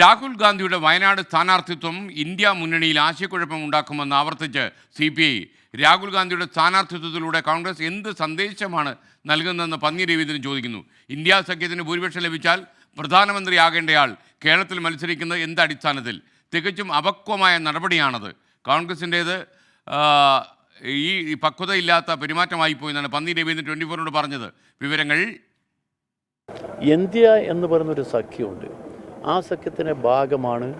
രാഹുൽ ഗാന്ധിയുടെ വയനാട് സ്ഥാനാർത്ഥിത്വം ഇന്ത്യ മുന്നണിയിൽ ആശയക്കുഴപ്പം ഉണ്ടാക്കുമെന്ന് ആവർത്തിച്ച് സി പി ഐ രാഹുൽ ഗാന്ധിയുടെ സ്ഥാനാർത്ഥിത്വത്തിലൂടെ കോൺഗ്രസ് എന്ത് സന്ദേശമാണ് നൽകുന്നതെന്ന് പന്നി രവീന്ദ്രൻ ചോദിക്കുന്നു. ഇന്ത്യ സഖ്യത്തിന് ഭൂരിപക്ഷം ലഭിച്ചാൽ പ്രധാനമന്ത്രിയാകേണ്ടയാൾ കേരളത്തിൽ മത്സരിക്കുന്നത് എന്ത് അടിസ്ഥാനത്തിൽ? തികച്ചും അപക്വമായ നടപടിയാണത്. കോൺഗ്രസിന്റേത് ഈ ഈ പക്വതയില്ലാത്ത പെരുമാറ്റമായി പോയി എന്നാണ് പന്നി രവീന്ദ്രൻ ട്വന്റി ഫോറിനോട് പറഞ്ഞത്. വിവരങ്ങൾ? ഇന്ത്യ എന്ന് പറയുന്നൊരു സഖ്യമുണ്ട്. ആ സഖ്യത്തിന്റെ ഭാഗമാണ്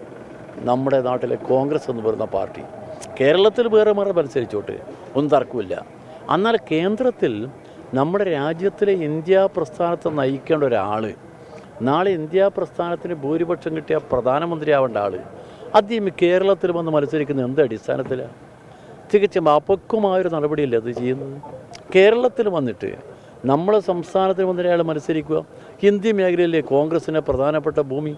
നമ്മുടെ നാട്ടിലെ കോൺഗ്രസ് എന്ന് പറയുന്ന പാർട്ടി. കേരളത്തിൽ വേറെ മറ മത്സരിച്ചോട്ട് ഒന്നും തർക്കമില്ല. എന്നാൽ കേന്ദ്രത്തിൽ നമ്മുടെ രാജ്യത്തിലെ ഇന്ത്യ പ്രസ്ഥാനത്തെ നയിക്കേണ്ട ഒരാൾ നാളെ ഇന്ത്യ പ്രസ്ഥാനത്തിന് ഭൂരിപക്ഷം കിട്ടിയ പ്രധാനമന്ത്രിയാവേണ്ട ആൾ അദ്ദേഹം കേരളത്തിൽ വന്ന് മത്സരിക്കുന്ന എന്ത് അടിസ്ഥാനത്തിലാണ് തികച്ചും അപക്വമായൊരു നടപടിയല്ലേ അത് ചെയ്യുന്നത്? കേരളത്തിൽ വന്നിട്ട് നമ്മളെ സംസ്ഥാനത്തിന് മുന്നിൽ അയാൾ മത്സരിക്കുക. ഹിന്ദി മേഖലയിലെ കോൺഗ്രസിന്റെ പ്രധാനപ്പെട്ട ഭൂമി.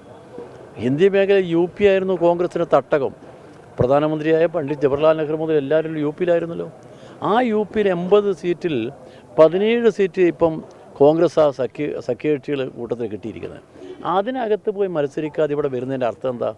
ഹിന്ദി മേഖല യു പി ആയിരുന്നു കോൺഗ്രസിന്റെ തട്ടകം. പ്രധാനമന്ത്രിയായ പണ്ഡിറ്റ് ജവഹർലാൽ നെഹ്റു മുതൽ എല്ലാവരും യു പിയിലായിരുന്നല്ലോ. ആ യു പിയിൽ എൺപത് സീറ്റിൽ പതിനേഴ് സീറ്റ് ഇപ്പം കോൺഗ്രസ് ആ സഖ്യ സഖ്യകക്ഷികൾ കൂട്ടത്തിൽ കിട്ടിയിരിക്കുന്നത്. അതിനകത്ത് പോയി മത്സരിക്കാതെ ഇവിടെ വരുന്നതിന്റെ അർത്ഥം എന്താ?